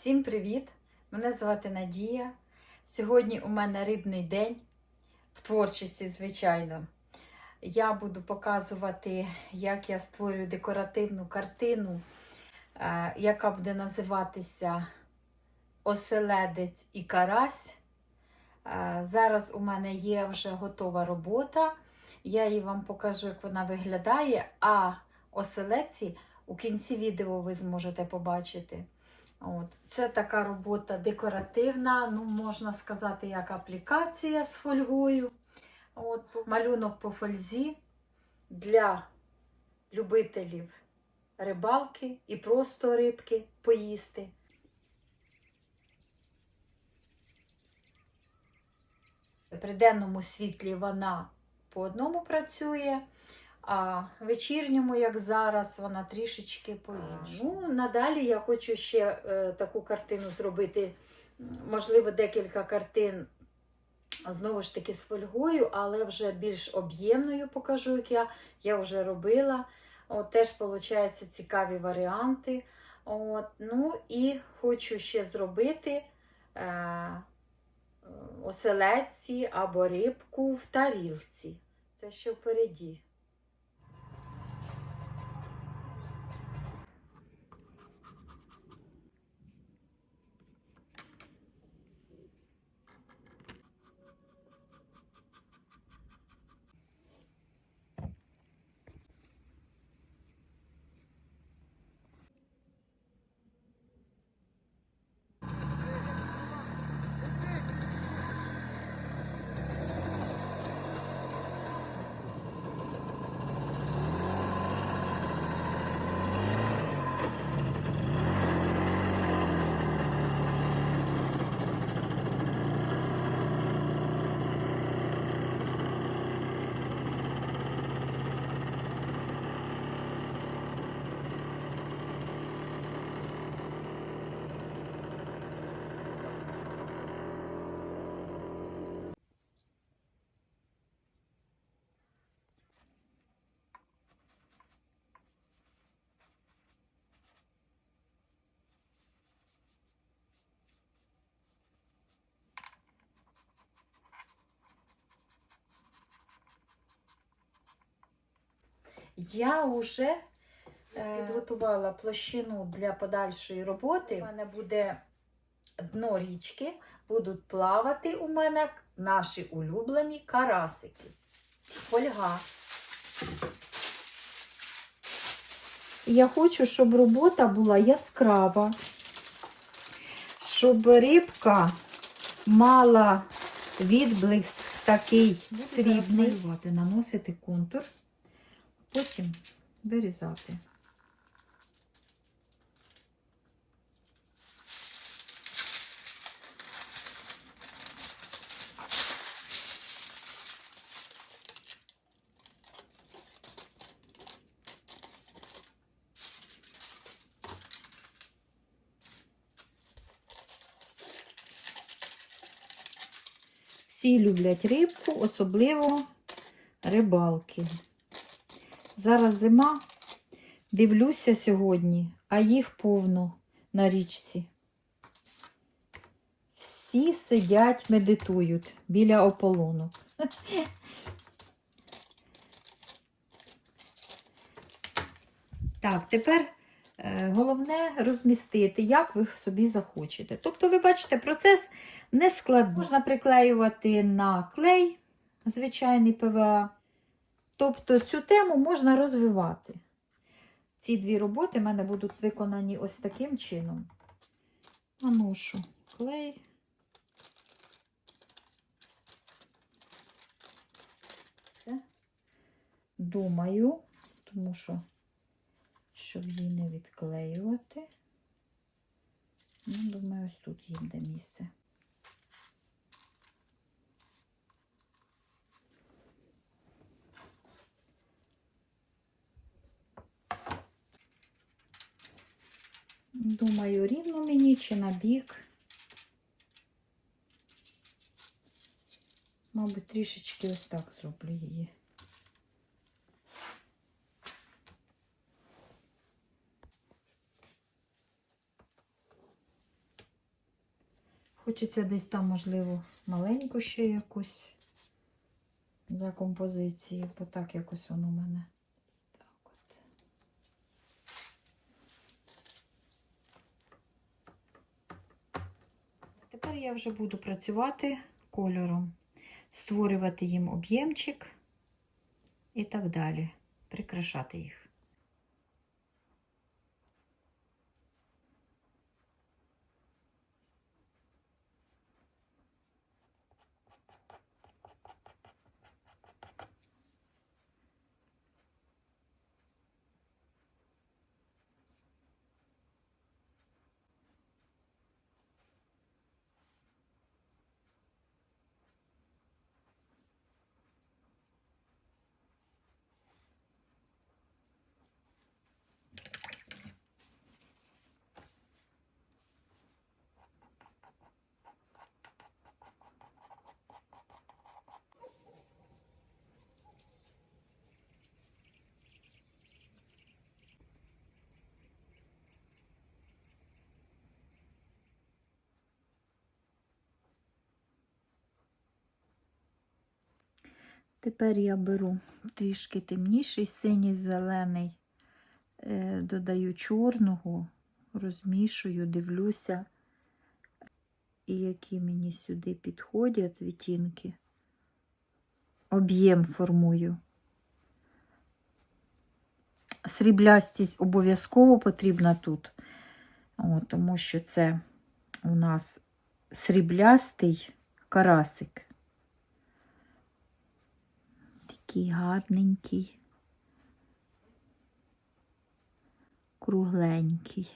Всім привіт! Мене звати Надія. Сьогодні у мене рибний день в творчості, звичайно. Я буду показувати, як я створюю декоративну картину, е, яка буде називатися Оселедець і карась. Е, Зараз у мене є вже готова робота. Я її вам покажу, як вона виглядає, а оселеці у кінці відео ви зможете побачити. От. Це така робота декоративна, ну, можна сказати, як аплікація з фольгою. От, малюнок по фользі для любителів рибалки і просто рибки поїсти. При денному світлі вона по одному працює, а вечірньому, як зараз, вона трішечки по-іншому. Ну, надалі я хочу ще е, таку картину зробити, можливо, декілька картин. Знову ж таки з фольгою, але вже більш об'ємною покажу, як я, я вже робила. От, теж, виходить, цікаві варіанти. От, ну і хочу ще зробити е, оселедці або рибку в тарілці. Це що впереді. Я вже е, підготувала площину для подальшої роботи. У мене буде дно річки, будуть плавати у мене наші улюблені карасики. Фольга. Я хочу, щоб робота була яскрава, щоб рибка мала відблиск такий срібний. Наносити контур потім вирізати. Всі люблять рибку, особливо рибалки. Зараз зима, дивлюся сьогодні, а їх повно на річці. Всі сидять, медитують біля ополону. Так, тепер е, головне розмістити, як ви собі захочете. Тобто, ви бачите, процес не складний. Можна приклеювати на клей, звичайний ПВА. Тобто цю тему можна розвивати. Ці дві роботи в мене будуть виконані ось таким чином. Наношу клей. Думаю, тому що, щоб її не відклеювати, ну, думаю, ось тут їм де місце. Думаю, рівно мені чи на бік. Мабуть, трішечки ось так зроблю її. Хочеться десь там, можливо, маленьку ще якусь для композиції, бо так якось воно у мене. Так от. Тепер я вже буду працювати кольором, створювати їм об'ємчик і так далі, прикрашати їх. Тепер я беру трішки темніший, синій, зелений, е, додаю чорного, розмішую, дивлюся, і які мені сюди підходять відтінки. Об'єм формую. Сріблястість обов'язково потрібна тут, тому що це у нас сріблястий карасик. Такий гарненький, кругленький.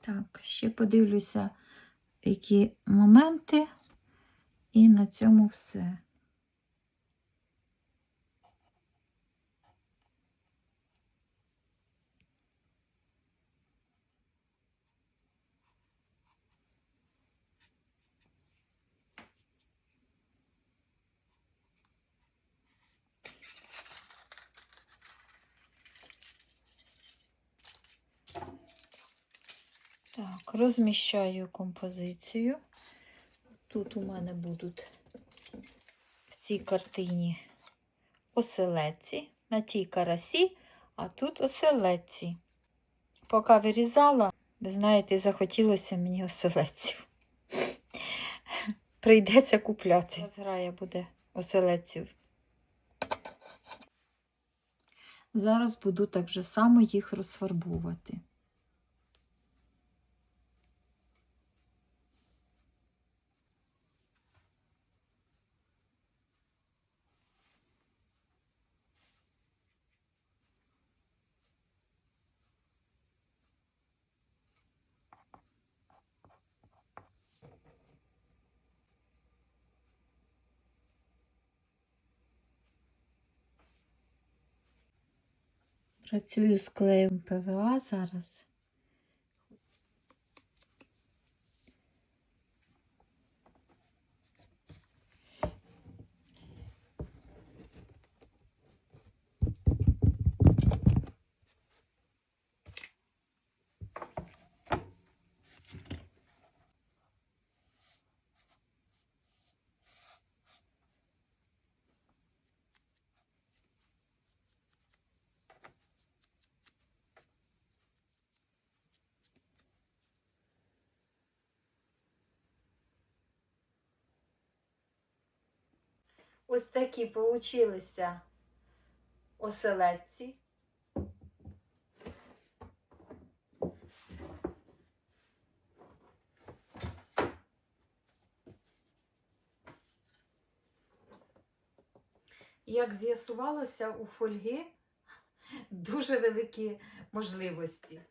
Так, ще подивлюся, які моменти, і на цьому все. Так, розміщаю композицію. Тут у мене будуть в цій картині оселедці, на тій карасі, а тут оселедці. Поки вирізала, ви знаєте, захотілося мені оселедців. Прийдеться купляти. Зграя буде оселедців. Зараз буду так же само їх розфарбовувати. Працюю з клеєм ПВА зараз. Ось такі получилися оселедці. Як з'ясувалося, у фольги дуже великі можливості.